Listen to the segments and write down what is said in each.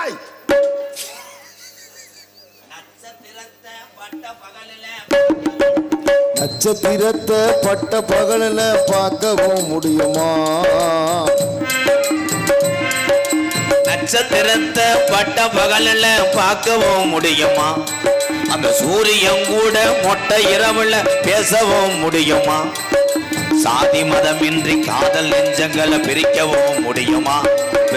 டாய் நட்சத்திரத்தை பட்ட பகலில நட்சத்திரத்தை பட்ட பகலில் பார்க்கவும் முடியுமா? நட்சத்திரத்தை பட்ட பகலில் பார்க்கவும் முடியுமா? அந்த சூரியன் கூட மொட்டை இரவுல பேசவும் முடியுமா? சாதி மதமின்றி காதல் நெஞ்சங்களை பிரிக்கவும் முடியுமா?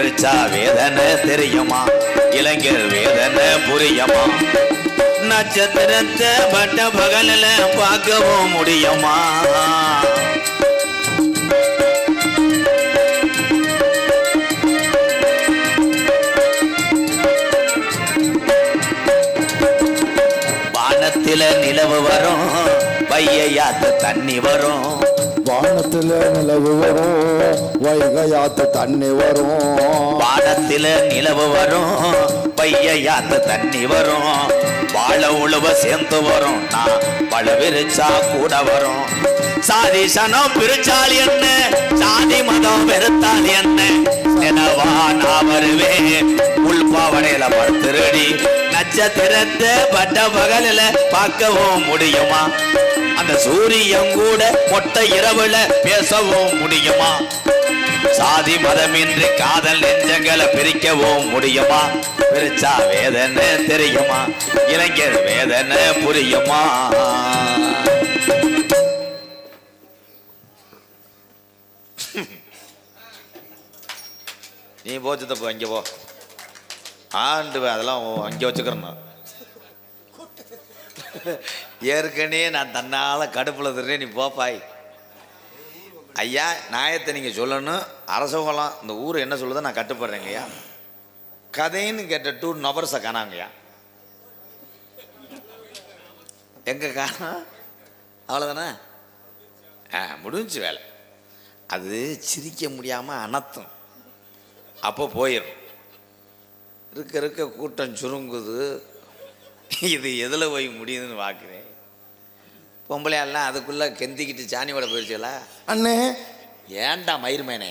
பிரிச்சா வேதனை தெரியுமா? இளைஞர் வேதனை புரியுமா? நட்சத்திரத்தை பட்ட பகலில் பார்க்கவும் முடியுமா? வானத்தில நிலவு வரும் பையாத்து தண்ணி வரும். வானத்துல நிலவு வரும். வைகையாத்து தண்ணி வரும். வானத்தில நிலவு வரும். பையாத்து தண்ணி வரும். வாழ உழவ சேர்ந்து வரும். நான் பழ விரிச்சா கூட வரும். சாதி சனம் பிரிச்சால் என்ன? சாதி மதம் வெறுத்தால் என்ன? எனவா நான் வருவேன். உள் பாவனையில படுத்துருடி நட்சத்திரத்தை பட்ட பகலில பார்க்கவும் முடியுமா? அந்த சூரியன் கூட மொட்டை இரவுல பேசவும் முடியுமா? சாதி மதமின்றி காதல் நெஞ்சங்களை பிரிக்கவும் முடியுமா? பிரிச்சா வேதனை தெரியுமா? இளைஞர் வேதனை புரியுமா? நீ போச்சு தப்பு அங்கே போ. ஆண்டு அதெல்லாம் அங்கே வச்சுக்கிறேன் நான். ஏற்கனவே நான் தன்னால் கடுப்பில் திருறேன் நீ போப்பாய் ஐயா நியாயத்தை நீங்கள் சொல்லணும். அரசவங்களாம் இந்த ஊர் என்ன சொல்லுதோ நான் கட்டுப்படுறேங்க ஐயா. கதைன்னு கேட்ட டூ நபர்ஸை காணாங்கய்யா எங்கே காணோம் அவ்வளோதானே ஆ முடிஞ்சு வேலை. அது சிரிக்க முடியாமல் அனத்தும் அப்போ போயிடும் இருக்க இருக்க கூட்டம் சுருங்குது. இது எதில் போய் முடியுதுன்னு பார்க்குறேன் பொம்பளையாலாம் அதுக்குள்ளே கெந்திக்கிட்டு சாணியோட போயிடுச்சுங்களா அண்ணே. ஏன்டா மயிர்மேனே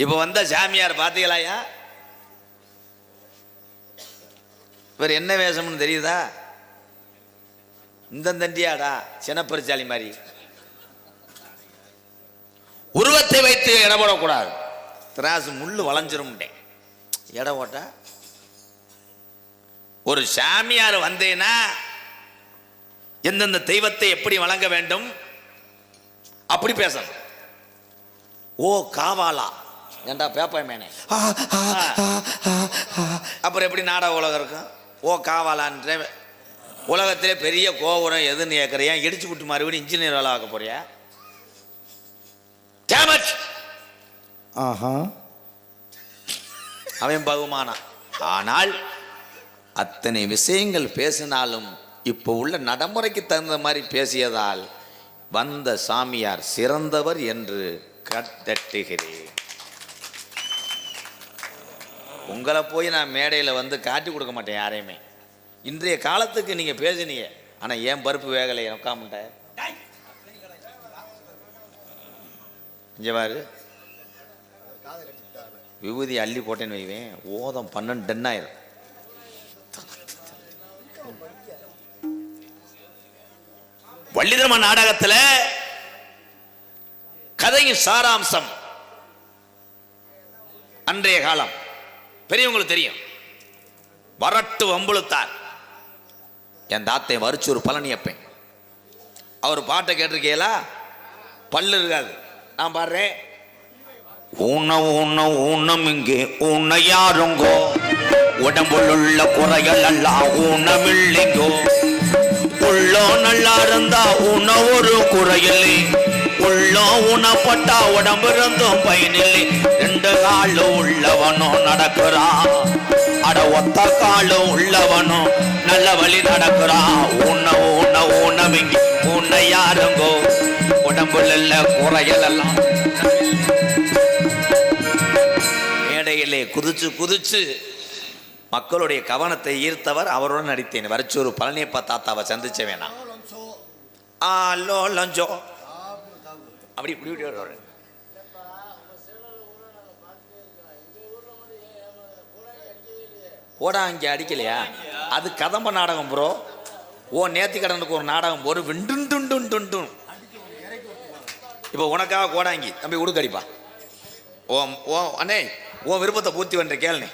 இப்போ வந்த சாமியார் பார்த்தீங்களாயா இவர் என்ன வேஷம்னு தெரியுதா? இந்த தண்டியாடா சினப்பரிச்சாலி மாதிரி. உருவத்தை வைத்து இடம் போடக்கூடாது திராசு முள்ளு வளைஞ்சிரும் இடம் போட்டா ஒரு சாமியார் வந்தேனா எந்தெந்த தெய்வத்தை எப்படி வழங்க வேண்டும்? அப்படி பேசணும். ஓ காவாலா. ஏண்டா பேப்பா மேனே? அப்புறம் எப்படி நாடக உலகம் இருக்கும்? ஓ காவாலான்ற உலகத்திலே பெரிய கோபுரம் எதுன்னு கேட்குறியா இடிச்சு விட்டு மறுபடியும் இன்ஜினியர் வேலை ஆக்க போறியா? It! ஆஹா. அவன் பகுமானான் ஆனால் அத்தனை விஷயங்கள் பேசினாலும் இப்போ உள்ள நடைமுறைக்கு தகுந்த மாதிரி பேசியதால் வந்த சாமியார் சிறந்தவர் என்று கட்டட்டுகிறேன். உங்களை போய் நான் மேடையில் வந்து காட்டி கொடுக்க மாட்டேன் யாரையுமே. இன்றைய காலத்துக்கு நீங்கள் பேசினீங்க. ஆனால் ஏன் பருப்பு வேகலை உட்காமட்ட இஞ்சவாரு விபூதி அள்ளி போட்டேன்னு வைவேன் ஓதம் பன்னெண்டு டென்னாயிரம். ஆயிரும் வள்ளிதர்ம நாடகத்துல கதையின் சாராம்சம். அன்றைய காலம். பெரியவங்களுக்கு தெரியும். வரட்டு வம்புழுத்தார். என் தாத்தை வரிச்சூர் பழனியப்பேன் அவர் பாட்டை கேட்டிருக்கீங்களா? பல்லு இருக்காது. நான் பாடுறேன். ஊன ஊன ஊனம் இங்கே ஊன யாருங்கோ? உடம்புள்ள குறைகள் எல்லாம் ஊனமில்லையோ? உள்ளோ நல்லா இருந்தா உன ஒரு குறையில்லை. உள்ளோ உணப்பட்டா உடம்பு இருந்தும் பயனில்லை. ரெண்டு காலும் உள்ளவனும் நடக்கிறான் அட ஒத்த காலும் உள்ளவனும் நல்ல வழி நடக்கிறான் உண ஊன ஊனமிங்க உன்னை யாருங்கோ? உடம்புல குறைகள் எல்லாம் மேடையிலே குதிச்சு குதிச்சு மக்களுடைய கவனத்தை ஈர்த்தவர் அவருடன் நடித்தேன். வரச்சூர் பழனியப்பா தாத்தாவை சந்திச்ச வேணாம். ஆலோ லஞ்சோ. அப்படி இப்படி இப்படி வருவாரு கோடாங்கி அடிக்கலையா? அது கதம்ப நாடகம் ப்ரோ ஓ நேத்தி கடனுக்கு ஒரு நாடகம் போடு விண்டுண்டு இப்போ உனக்காக கோடாங்கி தம்பி உடுக்கடிப்பா ஓ ஓ அண்ணே ஓ விருப்பத்தை பூர்த்தி பண்ணுற கேளுனே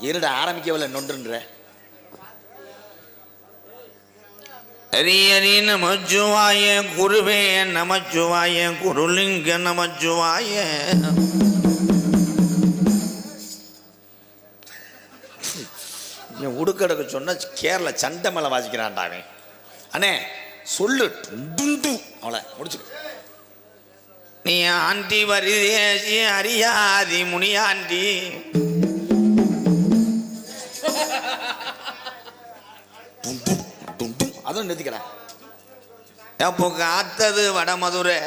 இருட ஆரம்பிக்கவில்லை நொன்றுன்ற ஹரி ஹரி நமச்சுவாய குருவே நமச்சுவாய குருலிங்க நமச்சுவாய. உடுக்கடக்கு சொன்ன கேரள சண்டை மேலே வாசிக்கிறான்டா அவன். அண்ணே சொல்லு. டுண்டு அவளை முடிச்சுக்க. நீ ஆண்டி வருதேசி அறியாதி முனியாண்டி. டுண்டு. அதுவும் நிறுத்திக்கடா எப்போ காத்தது வடமதுரை.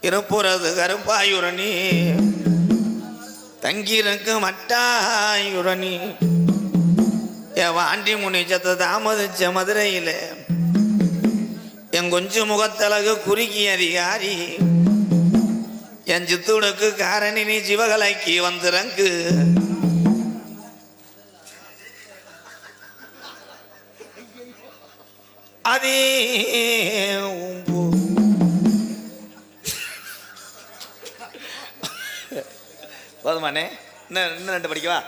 இருப்புறது கருப்பாயுரணி. தங்கியிருக்கு மட்டாயுரணி என் வாண்டி முனிச்சத்தை தாமதிச்ச மதுரையில். என் கொஞ்சு முகத்தழகு குறுக்கி அதிகாரி. என் சித்துடுக்கு காரணி நீ சிவகலைக்கு வந்துறங்கு. அதே உம்பு. போதுமாண்ணே. இன்னும் இன்னும் ரெண்டு படிக்கவா?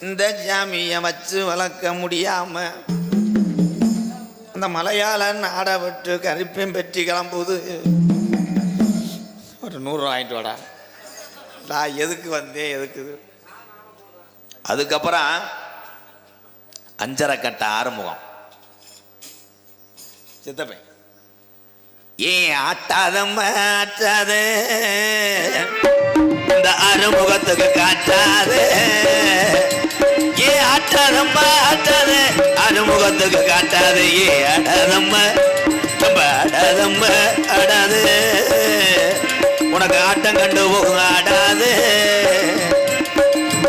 இந்த ஜாமியை வச்சு வளர்க்க முடியாம அந்த மலையாள நாடை விட்டு கருப்பையும் பெற்றி கிளம்புது. ஒரு நூறு வாங்கிட்டு வாடா. நான் எதுக்கு வந்தேன் எதுக்கு? அதுக்கப்புறம் அஞ்சரை கட்ட ஆறுமுகம். சித்தப்பேன் ஏன் ஆட்டாதம் ஆற்றாது? இந்த அறுமுகத்துக்கு காட்டாது ஏன் ஆட்டாதம் ஆற்றாது? அறுமுகத்துக்கு காட்டாது ஏ ஆடாதம்மா நம்ம ஆடாதம்மா ஆடாது. உனக்கு ஆட்டம் கண்டு போகும் ஆடாது.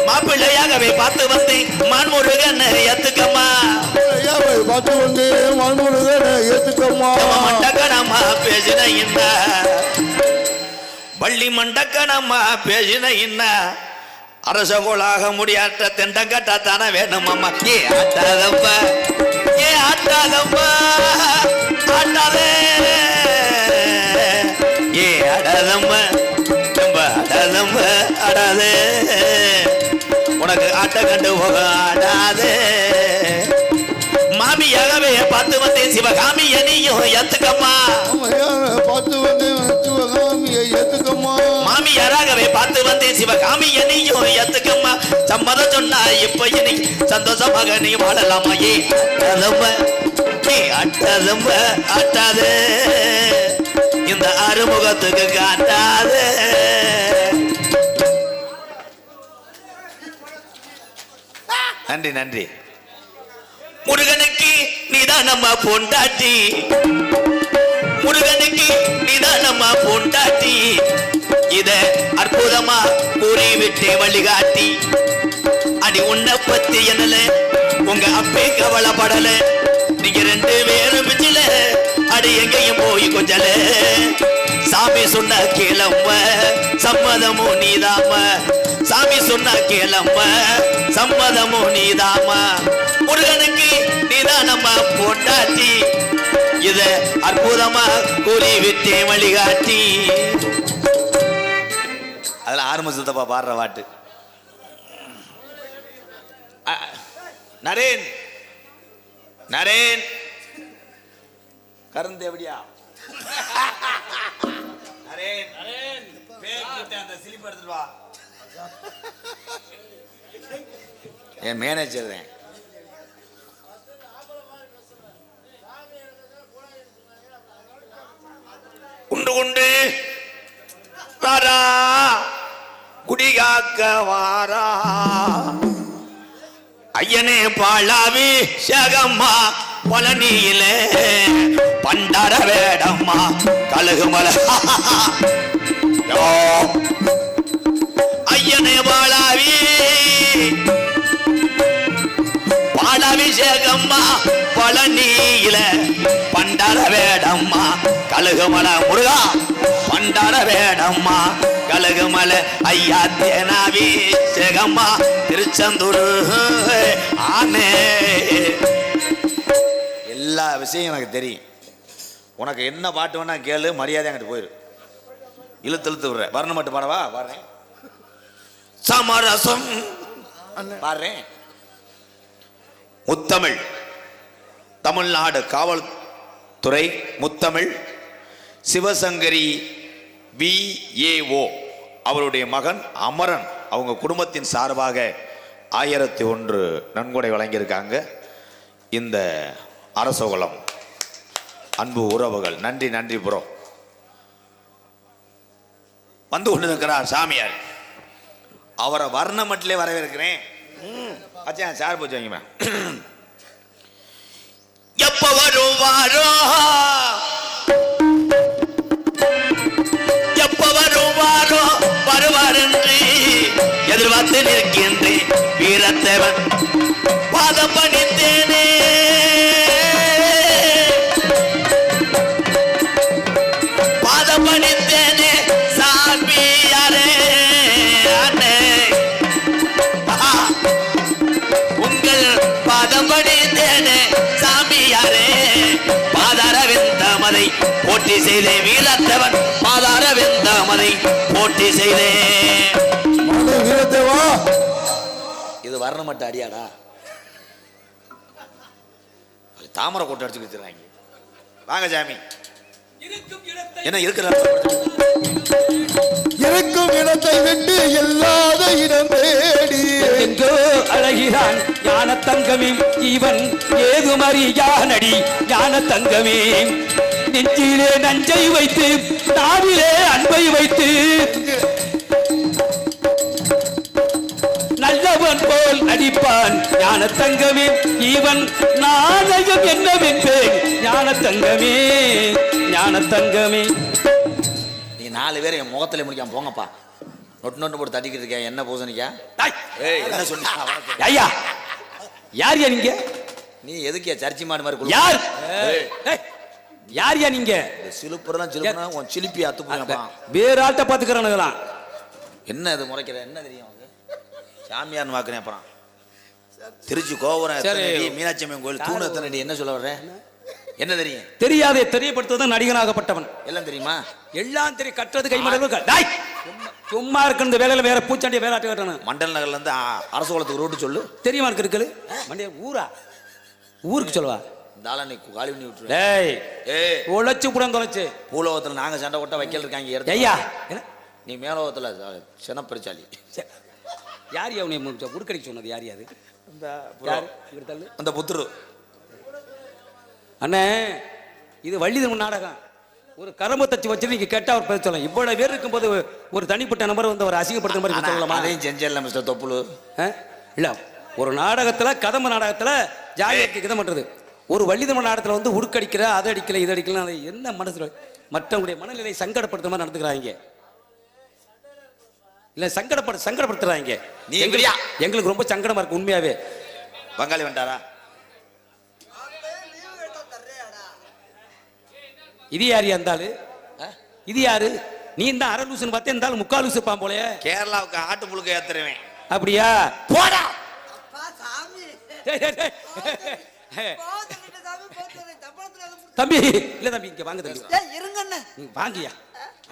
மாப்பிள்ளையாகவே பார்த்து வந்தேன். மான்முருகன் எத்துக்கம்மா பார்த்து வந்து மண்முருகனை ஏத்துக்கம்மா. மண்டக்கணமா பேசின என்ன? வள்ளி மண்டக்கணமா பேசின என்ன? அரசகோளாக முடியாட்ட தெண்டங்கட்டா தானே வேணும் அம்மா ஏ ஆட்டாதப்ப ஏ ஆட்டாதப்ப ஆட்டாதே. ஏ அடாதம்மா ரொம்ப ஆடாதம்ம. அடாதே உனக்கு ஆட்ட கண்டு போக ஆடாதே. சிவகாமிய நீயும் எத்துக்கம்மா ஐயாவை பார்த்து வந்து சிவகாமியை ஏத்துக்கம்மா. மாமியாராகவே பார்த்து வந்தேன் சிவகாமிய நீயும் எத்துக்கம்மா சம்மதம் சொன்னா இப்ப இன்னைக்கு சந்தோஷமாக நீ வாழலாமா ஏ அட்டதம்ப ஏ அட்டதம்ப ஆட்டாது இந்த அறுமுகத்துக்கு காட்டாது. நன்றி நன்றி. முருகனுக்கு நீதானம்மா பொண்டாட்டி. முருகனுக்கு நிதானமா பொண்டாட்டி. இத அற்புதமா கூறிவிட்டு வழிகாட்டி. அடி உன்னை பத்தி என்னல? உங்க அப்பே கவலைப்படல. நீங்க ரெண்டு பேரும் பிச்சில அடி எங்கேயும் போய் கொஞ்சல. சாமி சொன்ன கேளம்ப சம்மதமோ நீதாம. சாமி சொன்ன கேளம்ப சம்மதமோ நீதாம. ஒரு நீதானம்மா போட்டாத்தி இத அற்புதமா கூறி விட்டே வழிகாட்டி. அதுல ஆரம்ப பாடுற பாட்டு. நரேன் நரேன். கருந்து எப்படியா? நரேன் அந்த சிலிப் எடுத்துட்டு வா. என் மேனேஜர் தான். உண்டு கொண்டு. வாரா குடிகாக்க வாரா. ஐயனே பாழாவி சகம்மா பழனியில. பண்டார வேடம்மா கழுகுமல ஐயனே பாழாவி. பாலாபிஷேகம்மா பழனியில. பண்டார வேடம்மா கழுகுமல முருகா கண்டாட வேடம்மா கழுகுமலை ஐயா தேனாவி சேகம்மா திருச்செந்தூர் ஆனே. எல்லா விஷயம் எனக்கு தெரியும். உனக்கு என்ன பாட்டு வேணா கேளு மரியாதை அங்கிட்டு போயிரு. இழுத்து இழுத்து விடுற வரணும் மட்டும் பாடவா? வர்றேன். சமரசம். பாடுறேன் முத்தமிழ். தமிழ்நாடு காவல்துறை முத்தமிழ் சிவசங்கரி விஏஓ அவருடைய மகன் அமரன். அவங்க குடும்பத்தின் சார்பாக ஆயிரத்தி ஒன்று நன்கொடை வழங்கியிருக்காங்க. இந்த அரசகுலம் அன்பு உறவுகள் நன்றி நன்றி ப்ரோ. வந்து கொண்டு இருக்கிறார் சாமியார். அவரை வர்ணமட்டிலே வரவேற்கிறேன். அச்சா சார் போச்சு வைங்கம்மா எப்ப வருவாரோ? எதிர்பார்த்து நிற்கின்றேன் வீரத்தேவன். பாதம் பணித்தேனே பாதம் பணித்தேனே சாமியாரே அண்ணே. உங்கள் பாதம் படித்தேனே சாமியாரே பாதார விந்தமதை போட்டி செய்தே வீரத்தவன். பாதார விந்தமதை போட்டி செய்தே. இது வர்ணமட்ட அடியாடா. அது தாமரை கொட்டை அடிச்சு வச்சிருக்காங்க வாங்க சாமி. என்ன இருக்கிற இருக்கும் இடத்தை விட்டு இல்லாத இடம் தேடி. எங்கோ அழகிறான் ஞான தங்கமே. இவன் ஏதுமறியானடி ஞான தங்கமே. நெஞ்சிலே நஞ்சை வைத்து நாவிலே அன்பை வைத்து போல் நடிப்பான் ஞான தங்கமே இவன். நாணயம் என்னவென்பேன் ஞான தங்கமே ஞான தங்கமே நீ நாலு பேர் என் முகத்துல முடிக்காம போங்கப்பா. நொட்டு நொட்டு போட்டு தட்டிக்கிட்டு இருக்கேன் என்ன பூசணிக்கா என்ன சொன்னீங்க ஐயா யார் யா நீங்க? நீ எதுக்கியா சர்ச்சி மாடு மாதிரி யார்? யார் யா நீங்க? சிலுப்புறலாம் சிலுப்புனா உன் சிலிப்பி அத்து வேற ஆள்கிட்ட பாத்துக்கிறானுங்களாம் என்ன இது முறைக்கிற? என்ன தெரியும்? சாமியார்னு வாக்குறேன் அப்புறம். திருச்சி கோபுரம் மீனாட்சி அம்மன் கோயில் தூண் எத்தனை அடி, என்ன சொல்ல வர்ற? என்ன? தெரியும்? தெரியாதே தெரியப்படுத்துவது நடிகனாகப்பட்டவன். எல்லாம் தெரியுமா? எல்லாம் தெரியும். கட்டுறது கைமடல் சும்மா இருக்கு இந்த வேலையில வேற பூச்சாண்டிய வேலாட்டு கட்டணும். மண்டல் நகர்ல இருந்து அரசு குளத்துக்கு ரோட்டு சொல்லு. தெரியுமா இருக்கு இருக்குது மண்டிய ஊரா? ஊருக்கு சொல்லவா? நீ காலி பண்ணி விட்டுரு. டேய்! ஏய் உழைச்சு புடம் தொலைச்சு. பூலோகத்துல நாங்க சண்டை போட்டா வைக்கல் இருக்காங்க ஐயா? நீ மேலோகத்துல சினப்பரிச்சாலி சே, யார் யா உன்னை உருக்கடிக்க சொன்னது? யார் யார்? அந்த புத்துரு அண்ணே இது வள்ளிதன் நாடகம். ஒரு கரம்பு தச்சு வச்சுட்டு நீங்க கேட்டா அவர் பேச சொல்லலாம். இவ்வளவு பேர் இருக்கும்போது ஒரு தனிப்பட்ட நபர் வந்து அவர் அசிங்கப்படுத்துற மாதிரி சொல்லலாமா? அதையும் செஞ்சிடல மிஸ்டர் தொப்புலு ஆ? இல்ல ஒரு நாடகத்துல கதம்ப நாடகத்துல ஜாகிரத்துக்கு இதை பண்றது. ஒரு வள்ளிதம நாடகத்துல வந்து உடுக்கடிக்கிற அதை அடிக்கல இதை அடிக்கல என்ன மனசுல மற்றவங்களுடைய மனநிலை சங்கடப்படுத்துற மாதிரி நடந்துக்கிறாங்க. இல்ல சங்கடப்பட சங்கடப்படுத்துறாங்க. நீ எங்கடியா? எங்களுக்கு ரொம்ப சங்கடமா இருக்கு உண்மையாவே. பங்காளி வந்துட்டாரா இது யாரு இருந்தாலு? இது யாரு? நீ இந்த அரை லூசுன்னு பார்த்தா இருந்தாலும் முக்கால் லூசு இருப்பான் போலயே. கேரளாவுக்கு ஆட்டு புழுக்க ஏத்துருவேன் அப்படியா? போடா! தம்பி இல்ல தம்பி இங்க வாங்க தம்பி. இருங்க அண்ணே. நீ வாங்கியா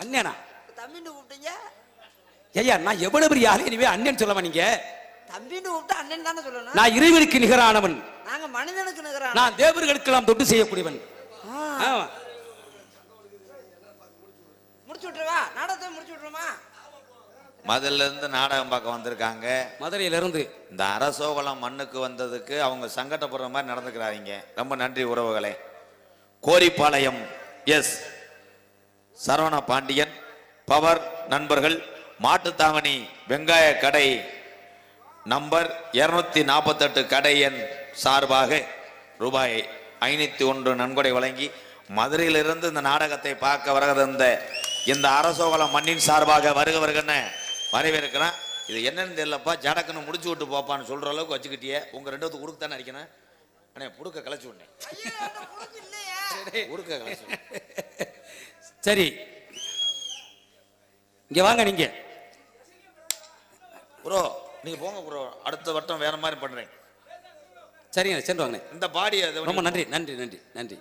அண்ணனா தம்பின்னு கூப்பிட்டீங்க? ஐயா நான் எவ்வளவு பெரிய ஆளு? இனிமே அண்ணன் சொல்லவா நீங்க? தம்பின்னு கூப்பிட்டா அண்ணன் தானே சொல்லணும்? நான் இறைவனுக்கு நிகரானவன். நாங்க மனிதனுக்கு நிகரான நான் தேவர்களுக்கெல்லாம் தொட்டு செய்யக்கூடியவன். முடிச்சு விட்டுருவா? நாடகத்தை முடிச்சு விட்டுருமா மதுல இருந்து நாடகம் பார்க்க வந்திருக்காங்க. மதுரையில இருந்து இந்த அரசோகலம் மண்ணுக்கு வந்ததுக்கு அவங்க சங்கடப்படுற மாதிரி நடந்துக்கிறாங்க ரொம்ப நன்றி உறவுகளே. கோரிப்பாளையம் எஸ். சரவண பாண்டியன் பவர் நண்பர்கள் மாட்டுத்தாவணி வெங்காய கடை நம்பர் இருநூத்தி நாற்பத்தெட்டு கடை எண் சார்பாக ரூபாய் ஐநூத்தி ஒன்று நன்கொடை வழங்கி மதுரையிலிருந்து இந்த நாடகத்தை பார்க்க வரத இந்த அரசோகலம் மண்ணின் சார்பாக வருக வருகன்னு வரவேற்கிறேன் இது என்னன்னு தெரியலப்பா ஜடக்குன்னு முடிச்சு விட்டு போப்பான்னு சொல்ற அளவுக்கு வச்சுக்கிட்டியே உங்க ரெண்டு கொடுக்க தானே அடிக்கணும் அண்ணே புடுக்க கலைச்சு இல்லையே. உடுக்க கலைச்சு. சரி இங்க வாங்க நீங்க ப்ரோ நீங்க போங்க ப்ரோ. அடுத்த வட்டம் வேற மாதிரி பண்றேன். சரிங்க சென்று வாங்க. இந்த பாடியை ரொம்ப நன்றி நன்றி நன்றி நன்றி.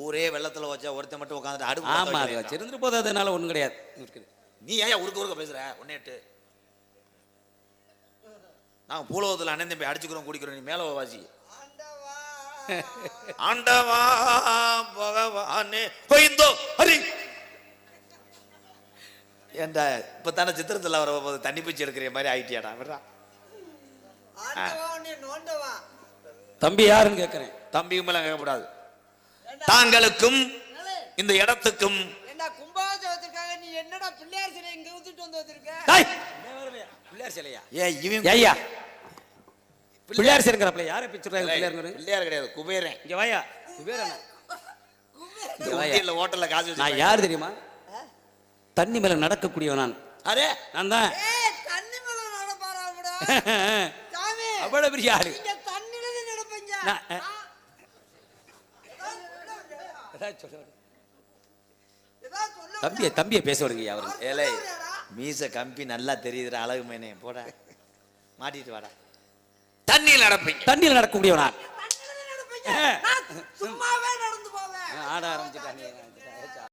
ஊரே வெள்ளத்துல வச்சா ஒருத்தன் மட்டும் உட்காந்துட்டு அடுப்பு ஆமா பத்த அது. வச்சிருந்து போது அதனால ஒண்ணும் கிடையாது. இருக்குது நீ ஏன் உருக்க உருக்க பேசுற? ஒன்னேட்டு நாங்க பூலோகத்துல அண்ணன் தம்பி அடிச்சுக்கிறோம் குடிக்கிறோம் நீ மேல வாசி ஆண்டவா. ஆண்டவா பகவானே கோயிந்தோ ஹரி ஏண்டா இப்ப தானே சித்திரத்துல வர தண்ணி பிச்சு எடுக்கிற மாதிரி ஆயிட்டியாடா நோண்டவா? தம்பி யாருன்னு கேட்கறேன் தம்பியும் மேல கேட்கக்கூடாது. தாங்களுக்கும் இந்த இடத்துக்கும் பிள்ளையார் சிலை இங்க ஊத்திட்டு வந்து வச்சிருக்க? டேய்! பிள்ளையார் சிலையா? ஏன் இவன் ஐயா. பிள்ளையார் சிலைங்கிறப்பல யாரை பிச்சுறாங்க பிள்ளையாருங்கிற பிள்ளையார் கிடையாது குபேரன். இங்க வாயா. குபேரன். ஹோட்டல்ல காசு நான் யார் தெரியுமா? தண்ணி மேல நடக்கக்கூடியவன் நான் அரே நான் தான் அவ்வளவு பெரிய ஆளு. தம்பியை தம்பியை பேச விடுங்க ஐயா அவருக்கு ஏலே மீச கம்பி நல்லா தெரியுதுடா அழகு மேனே. போடா. மாட்டிட்டு வாடா. தண்ணியில் நடப்பீங்க. தண்ணியில் நடக்கக்கூடியவனா. தண்ணில நடப்பீங்க. நான் சும்மாவே நடந்து போவேன். ஆட ஆரம்பிச்சுட்டாங்க.